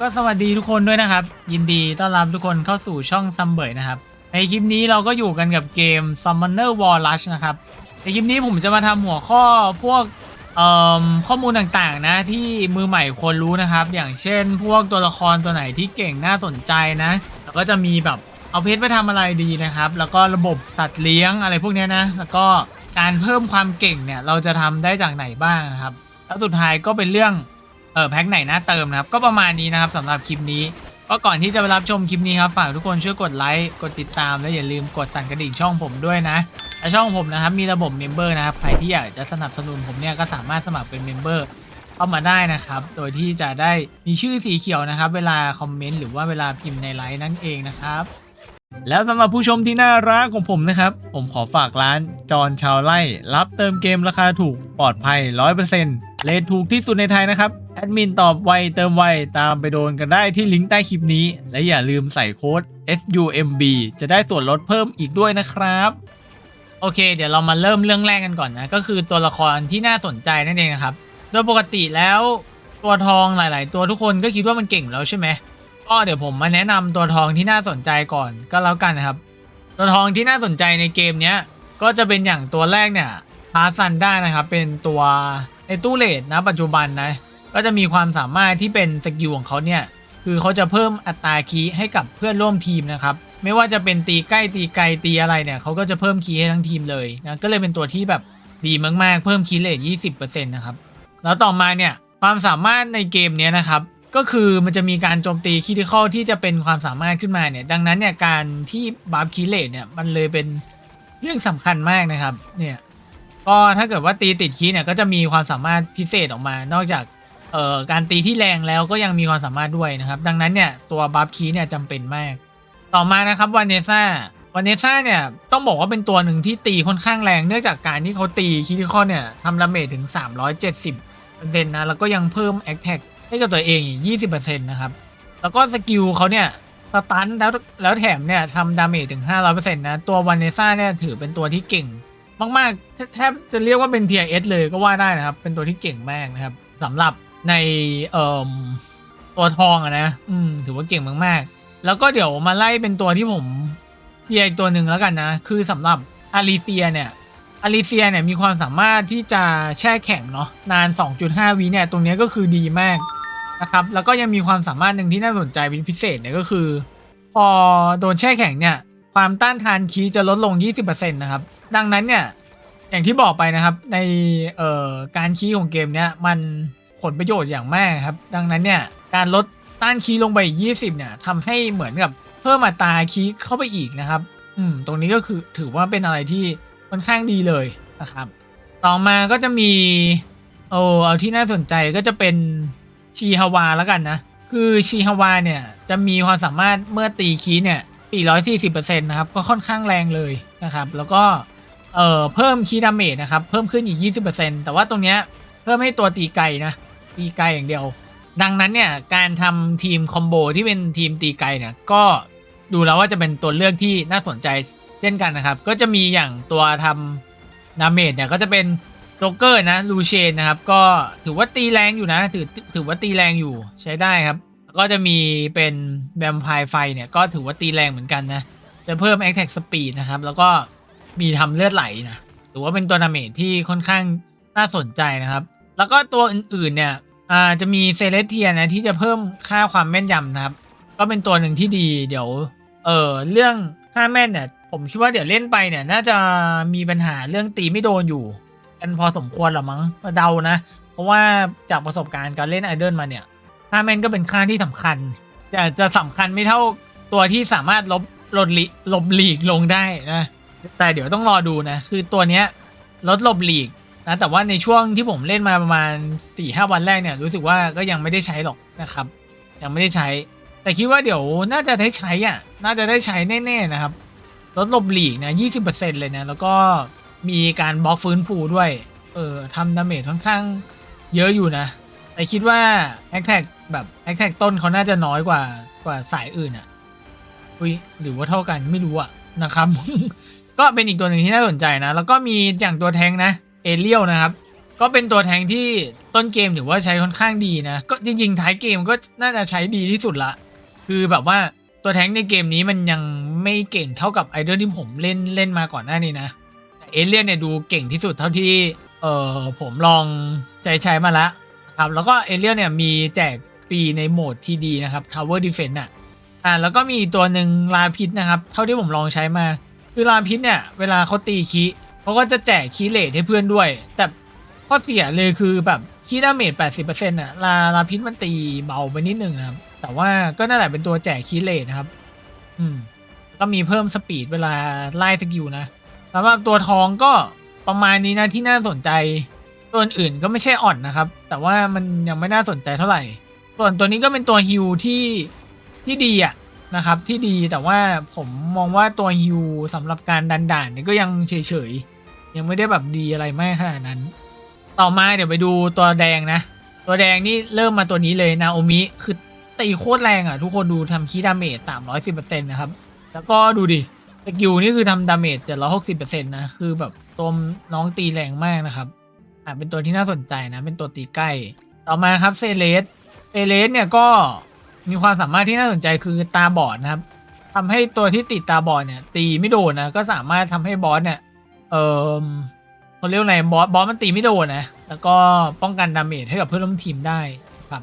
ก็สวัสดีทุกคนด้วยนะครับ ยินดีต้อนรับทุกคนเข้าสู่ช่องซัมเบยนะครับ ในคลิปนี้เราก็อยู่กันกับเกม Summoner War Rush นะครับ ในคลิปนี้ผมจะมาทำหัวข้อพวกข้อมูลต่างๆนะที่มือใหม่ควรรู้นะครับ อย่างเช่น พวกตัวละครตัวไหนที่เก่งน่าสนใจนะ แล้วก็จะมีแบบเอาเพชรไปทำอะไรดีนะครับ แล้วก็ระบบสัตว์เลี้ยงอะไรพวกนี้นะ แล้วก็การเพิ่มความเก่งเนี่ยเราจะทำได้จากไหนบ้างนะครับ แล้วสุดท้ายก็เป็นเรื่อง เออแพ็คไหนน่าเติมนะครับก็ประมาณนี้นะครับสำหรับคลิปนี้ก็ก่อนที่จะไปรับชมคลิปนี้ครับฝากทุกคนช่วยกดไลค์กดติดตามและอย่าลืมกดสั่นกระดิ่งช่องผมด้วยนะและช่องผมนะครับมีระบบเมมเบอร์นะครับใครที่อยากจะสนับสนุนผมเนี่ยก็สามารถสมัครเป็นเมมเบอร์เข้ามาได้นะครับ โดยที่จะได้มีชื่อสีเขียวนะครับ เวลาคอมเมนต์หรือว่าเวลาพิมพ์ในไลน์นั่นเองนะครับ แล้วสำหรับผู้ชมที่น่ารักของผมนะครับ ผมขอฝากร้านจอนชาวไร่รับเติมเกมราคาถูกปลอดภัย 100%เลทถูกที่สุดในไทยนะครับ แอดมินตอบไวเติมไวตามไปโดนกันได้ที่ลิงก์ใต้คลิปนี้ และอย่าลืมใส่โค้ด SUMB จะได้ส่วนลดเพิ่มอีกด้วยนะครับ โอเค เดี๋ยวเรามาเริ่มเรื่องแรกกันก่อนนะ ก็คือตัวละครที่น่าสนใจนั่นเองนะครับ โดยปกติแล้วตัวทองหลาย ๆ ตัวทุกคนก็คิดว่ามันเก่งแล้วใช่ไหมก็เดี๋ยวผมมาแนะนำตัวทองที่น่าสนใจก่อนก็แล้วกันนะครับ ตัวทองที่น่าสนใจในเกมเนี้ยก็จะเป็นอย่างตัวแรกเนี่ยพาซันได้นะครับ เป็นตัวในตู้เลดนะปัจจุบันนะ ก็จะมีความสามารถที่เป็นสกิลของเขาเนี่ยคือเขาจะเพิ่มอัตราคีย์ให้กับเพื่อนร่วมทีมนะครับไม่ว่าจะเป็นตีใกล้ตีไกลตีอะไรเนี่ยเขาก็จะเพิ่มคีย์ให้ทั้งทีมเลยนะก็เลยเป็นตัวที่แบบดีมากๆ เพิ่มคีย์เลท20%นะครับแล้วต่อมาเนี่ยความสามารถในเกมเนี้ยนะครับก็คือมันจะมีการโจมตีคิด i ค a l ที่จะเป็นความสามารถขึ้นมาเนี่ยดังนั้นเนี่ยการที่บัฟคีเลตเนี่ยมันเลยเป็นเรื่องสำคัญมากนะครับเนี่ยก็ถ้าเกิดว่าตีติดคีย์เนี่ยก็จะมีความสามารถพิเศษออกมา นอกจาก เอ่อการตีที่แรงแล้วก็ยังมีความสามารถด้วยนะครับ ดังนั้นเนี่ยตัวบัฟคีย์เนี่ยจำเป็นมาก ต่อมานะครับวานเนซ่าวานเนซ่าเนี่ยต้องบอกว่าเป็นตัวหนึ่งที่ตีค่อนข้างแรงเนื่องจากการที่เขาตีคิด i ค a l เนี่ยทำดาเมจถึง 370%นะแล้วก็ยังเพิ่มแอคแท็กให้กับตัวเองอีก 20%นะครับ แล้วก็สกิลเขาเนี่ยสตันแล้วแล้วแถมเนี่ยทำดาเมจถึง 500%นะตัววานเนซ่าเนี่ยถือเป็นตัวที่เก่ง มากๆแทบจะเรียกว่าเป็น tier S เลยก็ว่าได้นะครับ เป็นตัวที่เก่งมากนะครับสำหรับ ในเอ่อตัวทองอะนะ อืม ถือว่าเก่งมากๆ แล้วก็เดี๋ยวมาไล่เป็นตัวที่ผมเทียร์อีกตัวหนึ่งแล้วกันนะ คือสำหรับอาริเซียเนี่ยอลิเซียเนี่ยมีความสามารถที่จะแช่แข็งเนาะนาน 2.5 วิเนี่ยตรงนี้ก็คือดีมากนะครับ แล้วก็ยังมีความสามารถหนึ่งที่น่าสนใจเป็นพิเศษเนี่ยก็คือ พอโดนแช่แข็งเนี่ยความต้านทานคีย์จะลดลง 20%นะครับ ดังนั้นเนี่ยอย่างที่บอกไปนะครับในเอ่อการคีย์ของเกมเนี้ยมัน ลประโยชน์อย่างมากครับ ดังนั้นเนี่ยการลดต้านคีลงไปอีก20 เนี่ยทำให้เหมือนกับเพิ่มอัตราคีเข้าไปอีกนะครับ อืม ตรงนี้ก็คือถือว่าเป็นอะไรที่ค่อนข้างดีเลยนะครับ ต่อมาก็จะมีโอ้เอาที่น่าสนใจก็จะเป็นชีฮาวาแล้วกันนะ คือชีฮาวาเนี่ยจะมีความสามารถเมื่อตีคีย์เนี่ย 440%นะครับ ก็ค่อนข้างแรงเลยนะครับ แล้วก็เอ่อเพิ่มคีดาเมจนะครับ เพิ่มขึ้นอีก 20%แต่ว่าตรงเนี้ยเพิ่มให้ตัวตีไกลนะ ตีไกลอย่างเดียว ดังนั้นเนี่ยการทำทีมคอมโบที่เป็นทีมตีไกลเนี่ยก็ดูแล้วว่าจะเป็นตัวเลือกที่น่าสนใจเช่นกันนะครับ ก็จะมีอย่างตัวทำดาเมจเนี่ยก็จะเป็นโจ๊กเกอร์นะลูเชนนะครับ ก็ถือว่าตีแรงอยู่นะ ถือถือว่าตีแรงอยู่ใช้ได้ครับ ก็จะมีเป็นแวมพร์ไฟเนี่ยก็ถือว่าตีแรงเหมือนกันนะ จะเพิ่ม Attack Speed นะครับ แล้วก็มีทำเลือดไหลนะถือว่าเป็นตัวดาเมจที่ค่อนข้างน่าสนใจนะครับ แล้วก็ตัวอื่นๆเนี่ย อ่าจะมีเซเลสเทียนะที่จะเพิ่มค่าความแม่นยำนะครับ ก็เป็นตัวหนึ่งที่ดีเดี๋ยวเออเรื่องค่าแม่นเนี่ยผมคิดว่าเดี๋ยวเล่นไปเนี่ย น่าจะมีปัญหาเรื่องตีไม่โดนอยู่ กันพอสมควรหรอมั้งเดานะ เพราะว่าจากประสบการณ์การเล่นไอเดิลมาเนี่ยค่าแม่นก็เป็นค่าที่สำคัญแต่จะสำคัญไม่เท่าตัวที่สามารถลบลดลิลบหลีกลงได้นะแต่เดี๋ยวต้องรอดูนะ คือตัวเนี้ยลดลบหลีก นะแต่ว่าในช่วงที่ผมเล่นมาประมาณ4ี่ห้าวันแรกเนี่ยรู้สึกว่าก็ยังไม่ได้ใช้หรอกนะครับ ยังไม่ได้ใช้ แต่คิดว่าเดี๋ยวน่าจะได้ใช้อะน่าจะได้ใช้แน่ๆนะครับลดลบหลีกนะยี่สิบเปอร์เซ็นเลยนะ แล้วก็มีการบล็อกฟื้นฟูด้วย เออทำดาเมจค่อนข้างเยอะอยู่นะ แต่คิดว่าแอคแท็กแบบแอคแท็กต้นเขาน่าจะน้อยกว่ากว่าสายอื่นอะ อุ้ยหรือว่าเท่ากันไม่รู้อะนะครับ ก็เป็นอีกตัวหนึ่งที่น่าสนใจนะ แล้วก็มีอย่างตัวแทงนะ เอเลียวนะครับ ก็เป็นตัวแทงที่ต้นเกมถือว่าใช้ค่อนข้างดีนะ ก็จริง ๆ ท้ายเกมก็น่าจะใช้ดีที่สุดละ คือแบบว่าตัวแทงในเกมนี้มันยังไม่เก่งเท่ากับไอดอลที่ผมเล่นเล่นมาก่อนหน้านี้นะแต่เอเลียนเนี่ยดูเก่งที่สุดเท่าที่เออผมลองใช้ใช้มาละครับแล้วก็เอเลียนเนี่ยมีแจกฟรีในโหมดทีดีนะครับ Tower Defense อะอ่าแล้วก็มีตัวหนึ่งลาพิษนะครับ เท่าที่ผมลองใช้มา คือลาพิษเนี่ย เวลาเขาตีคี เขาก็จะแจกคีเลทให้เพื่อนด้วย แต่ข้อเสียเลยคือแบบคีดาเมจ80%อะลาลาพิษมันตีเบาไปนิดนึงนะครับ แต่ว่าก็นั่นแหละเป็นตัวแจกคีเลทนะครับ อืม ก็มีเพิ่มสปีดเวลาไล่สกิลนะสำหรับตัวทองก็ประมาณนี้นะที่น่าสนใจ ตัวอื่นก็ไม่ใช่อ่อนนะครับ แต่ว่ามันยังไม่น่าสนใจเท่าไหร่ ส่วนตัวนี้ก็เป็นตัวฮิวที่ที่ดีอะนะครับ ที่ดีแต่ว่าผมมองว่าตัวฮิวสำหรับการดันด่านเนี่ยก็ยังเฉยๆ ยังไม่ได้แบบดีอะไรมากขนาดนั้น ต่อมาเดี๋ยวไปดูตัวแดงนะ ตัวแดงนี่เริ่มมาตัวนี้เลยนาโอมิคือตีโคตรแรงอะ ทุกคนดูทำคีดาเมจสามร้อยสิบเปอร์เซ็นต์นะครับ แล้วก็ดูดิสกิลนี่คือทำดาเมจเจ็ดร้อยหกสิบเปอร์เซ็นต์นะ คือแบบตัวน้องตีแรงมากนะครับอะเป็นตัวที่น่าสนใจนะ เป็นตัวตีใกล้ ต่อมาครับเซเลสเซเลสเนี่ยก็มีความสามารถที่น่าสนใจคือตาบอดนะครับทำให้ตัวที่ติดตาบอดเนี่ย ตีไม่โดนนะ ก็สามารถทำให้บอสเนี่ย เออเขาเรียกว่าไงบอสบอสมันตีไม่โดนนะ แล้วก็ป้องกันดาเมจให้กับเพื่อนร่วมทีมได้ครับ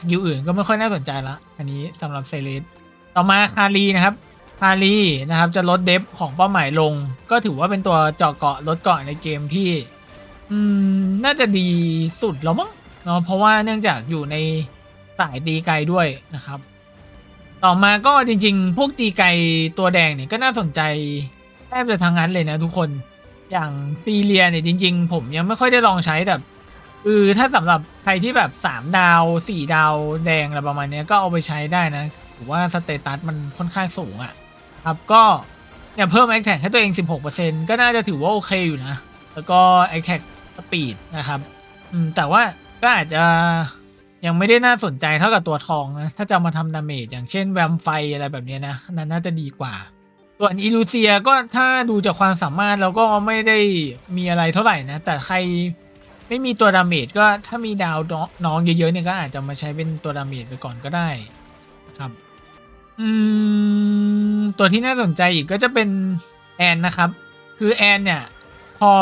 สกิลอื่นก็ไม่ค่อยน่าสนใจละ อันนี้สำหรับเซเลสต่อมาคารีนะครับคารีนะครับจะลดเดฟของเป้าหมายลง ก็ถือว่าเป็นตัวเจาะเกาะลดเกาะในเกมที่ อืม น่าจะดีสุดแล้วมั้งเนาะเพราะว่าเนื่องจากอยู่ในสายตีไกลด้วยนะครับ ต่อมาก็จริง ๆ พวกตีไกลตัวแดงเนี่ยก็น่าสนใจ แทบจะทางนั้นเลยนะทุกคนอย่างซีเรียเนี่ยจริง ๆ ผมยังไม่ค่อยได้ลองใช้แต่คือถ้าสำหรับใครที่แบบ3ดาว4ดาวแดงอะไรประมาณนี้ก็เอาไปใช้ได้นะถือว่าสเตตัสมันค่อนข้างสูงอะ่ะครับก็เนี่ยเพิ่มแอคแท็กให้ตัวเอง 16%ก็น่าจะถือว่าโอเคอยู่นะ แล้วก็แอคแท็กสปีดนะครับอืมแต่ว่าก็อาจจะยังไม่ได้น่าสนใจเท่ากับตัวทองนะ ถ้าจะมาทำดาเมจอย่างเช่นแวมไฟอะไรแบบนี้นะนั้นน่าจะดีกว่า ส่วนอิลูเซียก็ถ้าดูจากความสามารถแล้วก็ไม่ได้มีอะไรเท่าไหร่นะ แต่ใครไม่มีตัวดาเมจก็ถ้ามีดาวน้องเยอะๆเนี่ยก็อาจจะมาใช้เป็นตัวดาเมจไปก่อนก็ได้นะครับอืมตัวที่น่าสนใจอีกก็จะเป็นแอนนะครับ คือแอนเนี่ยพอ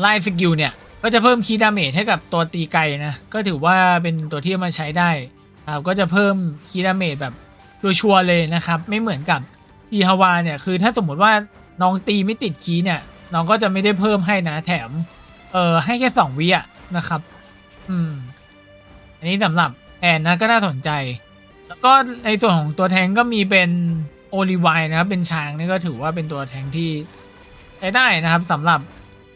ไล่สกิลเนี่ยก็จะเพิ่มคีย์ดาเมจให้กับตัวตีไกนะ ก็ถือว่าเป็นตัวที่มาใช้ได้ครับก็จะเพิ่มคีย์ดาเมจแบบชัวร์เลยนะครับ ไม่เหมือนกับ ทีฮาวาเนี่ยคือถ้าสมมติว่าน้องตีไม่ติดคีย์เนี่ย น้องก็จะไม่ได้เพิ่มให้นะแถม เออให้แค่สองวิอะนะครับ อืม อันนี้สำหรับแอนนะก็น่าสนใจ แล้วก็ในส่วนของตัวแทงก็มีเป็นโอลิไวนะครับ เป็นช้างนี่ก็ถือว่าเป็นตัวแทงที่ใช้ได้นะครับสำหรับ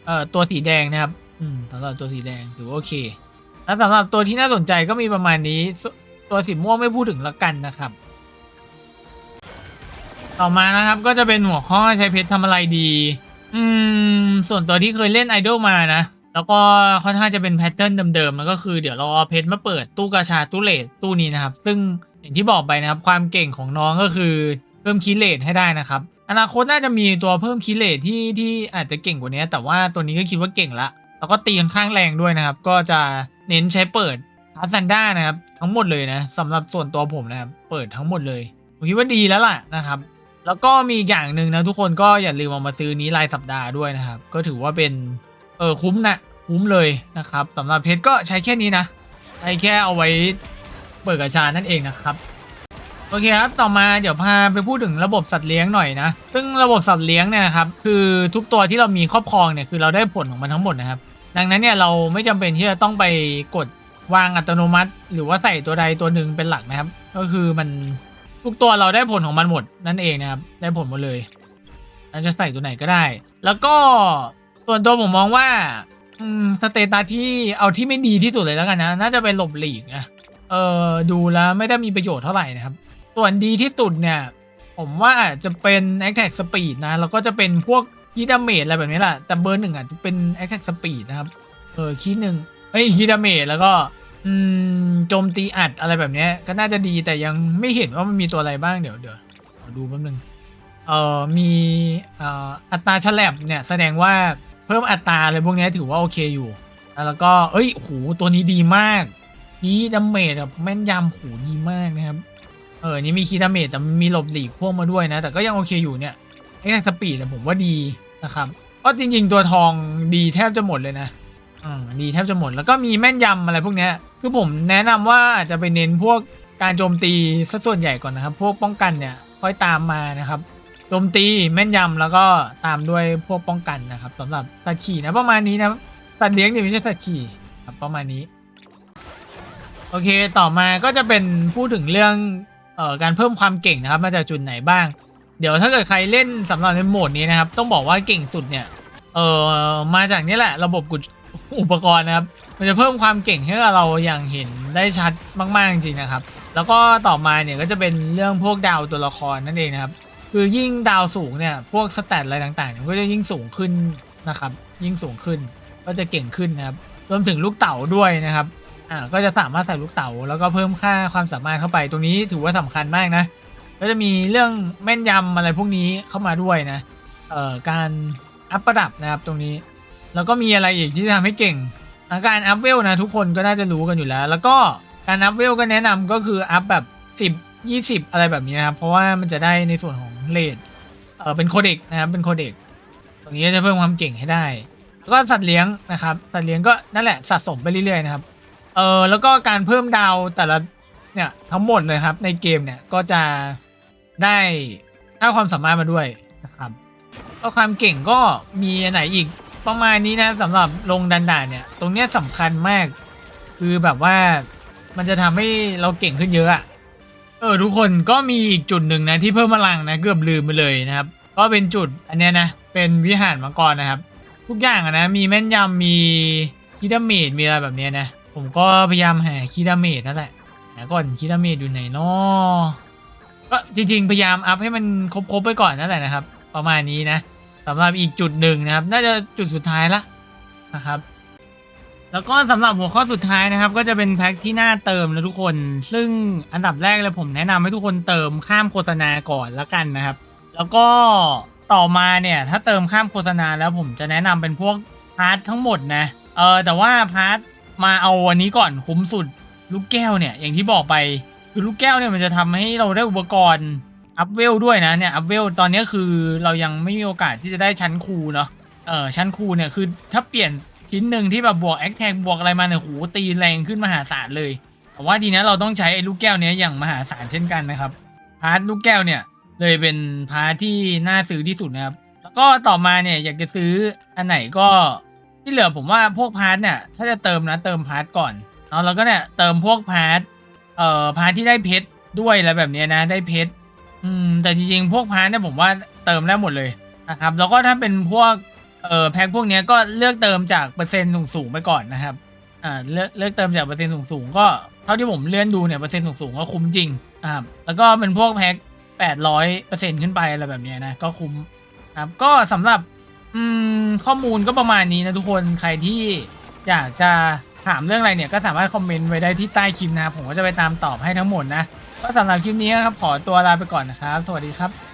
เอ่อตัวสีแดงนะครับ อืมสำหรับตัวสีแดงถือว่าโอเค แล้วสำหรับตัวที่น่าสนใจก็มีประมาณนี้ ตัวสีม่วงไม่พูดถึงละกันนะครับ ต่อมานะครับก็จะเป็นหัวข้อใช้เพชรทำอะไรดี อืม ส่วนตัวที่เคยเล่นไอดอลมานะ แล้วก็ค่อนข้างจะเป็นแพทเทิร์นเดิมๆแล้วก็คือเดี๋ยวเราเอาเพชรมาเปิดตู้กาชาตู้เลทตู้นี้นะครับ ซึ่งอย่างที่บอกไปนะครับ ความเก่งของน้องก็คือเพิ่มคิเลทให้ได้นะครับ อนาคตน่าจะมีตัวเพิ่มคิเลทที่ที่อาจจะเก่งกว่านี้ แต่ว่าตัวนี้ก็คิดว่าเก่งละ แล้วก็ตีค่อนข้างแรงด้วยนะครับ ก็จะเน้นใช้เปิดอาซันด้านะครับ ทั้งหมดเลยนะสำหรับส่วนตัวผมนะครับ เปิดทั้งหมดเลยผมคิดว่าดีแล้วล่ะนะครับ แล้วก็มีอย่างหนึ่งนะทุกคนก็อย่าลืมเอามาซื้อนี้รายสัปดาห์ด้วยนะครับ ก็ถือว่าเป็นเออคุ้มนะคุ้มเลยนะครับสำหรับเพชรก็ใช้แค่นี้นะใช้แค่เอาไว้เปิดกระชานั่นเองนะครับโอเคครับ ต่อมาเดี๋ยวพาไปพูดถึงระบบสัตว์เลี้ยงหน่อยนะ ซึ่งระบบสัตว์เลี้ยงเนี่ยนะครับ คือทุกตัวที่เรามีครอบครองเนี่ย คือเราได้ผลของมันทั้งหมดนะครับ ดังนั้นเนี่ยเราไม่จำเป็นที่จะต้องไปกดวางอัตโนมัติ หรือว่าใส่ตัวใดตัวหนึ่งเป็นหลักนะครับ ก็คือมัน ทุกตัวเราได้ผลของมันหมดนั่นเองนะครับ ได้ผลหมดเลยเราจะใส่ตัวไหนก็ได้ แล้วก็ส่วนตัวผมมองว่าสเตตัสที่เอาที่ไม่ดีที่สุดเลยแล้วกันนะ น่าจะเป็นหลบหลีกนะเออดูแล้วไม่ได้มีประโยชน์เท่าไหร่นะครับ ส่วนดีที่สุดเนี่ย ผมว่าจะเป็น Attack Speed นะ แล้วก็จะเป็นพวกคีดาเมจอะไรแบบนี้แหละแต่เบอร์หนึ่งอาจจะเป็น Attack Speed นะครับ เออคีหนึ่งเอ้ยคีดาเมจแล้วก็ อืมโจมตีอัดอะไรแบบเนี้ย ก็น่าจะดีแต่ยังไม่เห็นว่ามันมีตัวอะไรบ้างเดี๋ยวเดี๋ยวดูแป๊บนึงเอ่อมีเอ่ออัตราฉลับเนี่ยแสดงว่าเพิ่มอัตราอะไรพวกนี้ถือว่าโอเคอยู่ แล้วก็เอ้ยโหตัวนี้ดีมากคีดาเมจแบบแม่นยำโหดีมากนะครับเออนี่มีคีดาเมจแต่มีหลบหลีกพ่วงมาด้วยนะ แต่ก็ยังโอเคอยู่เนี่ยไอ้สปีดผมว่าดีนะครับก็จริง ๆ ตัวทองดีแทบจะหมดเลยนะ อืมดีแทบจะหมด แล้วก็มีแม่นยำอะไรพวกเนี้ยคือผมแนะนำว่าอาจจะไปเน้นพวกการโจมตีซะส่วนใหญ่ก่อนนะครับ พวกป้องกันเนี่ยค่อยตามมานะครับ โจมตีแม่นยำแล้วก็ตามด้วยพวกป้องกันนะครับสำหรับสัตว์ขี่นะประมาณนี้นะสัตว์เลี้ยงเนี่ยไม่ใช่สัตว์ขี่ครับประมาณนี้ โอเคต่อมาก็จะเป็นพูดถึงเรื่องเอ่อการเพิ่มความเก่งนะครับ มาจากจุดไหนบ้าง เดี๋ยวถ้าเกิดใครเล่นสำหรับในโหมดนี้นะครับ ต้องบอกว่าเก่งสุดเนี่ยเออมาจากนี่แหละ ระบบกุญ อุปกรณ์นะครับ มันจะเพิ่มความเก่งให้กับเราอย่างเห็นได้ชัดมากๆจริงนะครับ แล้วก็ต่อมาเนี่ยก็จะเป็นเรื่องพวกดาวตัวละครนั่นเองนะครับ คือยิ่งดาวสูงเนี่ยพวกสแตทอะไรต่างๆเนี่ยก็จะยิ่งสูงขึ้นนะครับ ยิ่งสูงขึ้นก็จะเก่งขึ้นนะครับ รวมถึงลูกเต๋าด้วยนะครับอ่าก็จะสามารถใส่ลูกเต๋าแล้วก็เพิ่มค่าความสามารถเข้าไปตรงนี้ถือว่าสำคัญมากนะ ก็จะมีเรื่องแม่นยำอะไรพวกนี้เข้ามาด้วยนะเอ่อการอัพประดับนะครับตรงนี้ แล้วก็มีอะไรอีกที่จะทำให้เก่งการอัพเวลนะทุกคนก็น่าจะรู้กันอยู่แล้ว แล้วก็การอัพเวลก็แนะนำก็คืออัพแบบ10 20 อะไรแบบนี้นะครับ เพราะว่ามันจะได้ในส่วนของเลดเออเป็นโคเด็กนะครับเป็นโคเด็กตรงนี้จะเพิ่มความเก่งให้ได้ แล้วก็สัตว์เลี้ยงนะครับสัตว์เลี้ยงก็นั่นแหละสะสมไปเรื่อยๆนะครับเออแล้วก็การเพิ่มดาวแต่ละเนี่ยทั้งหมดเลยครับในเกมเนี่ยก็จะได้ค่าความสามารถมาด้วยนะครับก็ความเก่งก็มีอันไหนอีก ประมาณนี้นะสำหรับลงดันด่านเนี่ย ตรงเนี้ยสำคัญมาก คือแบบว่ามันจะทำให้เราเก่งขึ้นเยอะอะเออทุกคนก็มีอีกจุดหนึ่งนะที่เพิ่มพลังนะเกือบลืมไปเลยนะครับ ก็เป็นจุดอันเนี้ยนะเป็นวิหารมังกรนะครับ ทุกอย่างอะนะมีแม่นยำมีคีดาเมจมีอะไรแบบเนี้ยนะ ผมก็พยายามหาคีดาเมจนั่นแหละหาก่อนคีดาเมจอยู่ไหนเนาะก็จริงๆพยายามอัพให้มันครบๆไปก่อนนั่นแหละนะครับ ประมาณนี้นะ สำหรับอีกจุดหนึ่งนะครับ น่าจะจุดสุดท้ายละนะครับ แล้วก็สำหรับหัวข้อสุดท้ายนะครับ ก็จะเป็นแพ็คที่น่าเติมนะทุกคน ซึ่งอันดับแรกเลยผมแนะนำให้ทุกคนเติมข้ามโฆษณาก่อนละกันนะครับ แล้วก็ต่อมาเนี่ยถ้าเติมข้ามโฆษณาแล้วผมจะแนะนำเป็นพวกพาร์ททั้งหมดนะเออแต่ว่าพาร์ทมาเอาอันนี้ก่อนคุ้มสุดลูกแก้วเนี่ยอย่างที่บอกไปคือลูกแก้วเนี่ยมันจะทำให้เราได้อุปกรณ์ อัพเวลด้วยนะเนี่ยอัพเวลตอนนี้คือเรายังไม่มีโอกาสที่จะได้ชั้นครูเนาะเออชั้นครูเนี่ยคือถ้าเปลี่ยนชิ้นหนึ่งที่แบบบวกแอคแท็กบวกอะไรมาเนี่ยโหตีแรงขึ้นมหาศาลเลยแต่ว่าดีนะเราต้องใช้ไอ้ลูกแก้วเนี้ยอย่างมหาศาลเช่นกันนะครับพาร์ทลูกแก้วเนี่ยเลยเป็นพาร์ทที่น่าซื้อที่สุดนะครับแล้วก็ต่อมาเนี่ยอยากจะซื้ออันไหนก็ที่เหลือผมว่าพวกพาร์ทเนี่ยถ้าจะเติมนะเติมพาร์ทก่อนเนาะแล้วก็เนี่ยเติมพวกพาร์ทเอ่อพาร์ทที่ได้เพชรด้วยอะไรแบบนี้นะได้เพชร อืมแต่จริงๆ พวกพาร์ทเนี่ยผมว่าเติมได้หมดเลยนะครับ แล้วก็ถ้าเป็นพวกเอ่อแพ็คพวกเนี้ยก็เลือกเติมจากเปอร์เซ็นต์สูงๆไปก่อนนะครับอ่าเลือกเลือกเติมจากเปอร์เซ็นต์สูงๆก็เท่าที่ผมเลื่อนดูเนี่ยเปอร์เซ็นต์สูงๆก็คุ้มจริงนะครับแล้วก็เป็นพวกแพ็ค800เปอร์เซ็นต์ขึ้นไปอะไรแบบเนี้ยนะก็คุ้มครับก็สำหรับอืมข้อมูลก็ประมาณนี้นะทุกคนใครที่อยากจะถามเรื่องอะไรเนี่ยก็สามารถคอมเมนต์ไว้ได้ที่ใต้คลิปนะครับผมก็จะไปตามตอบให้ทั้งหมดนะ ก็สำหรับคลิปนี้นะครับขอตัวลาไปก่อนนะครับ สวัสดีครับ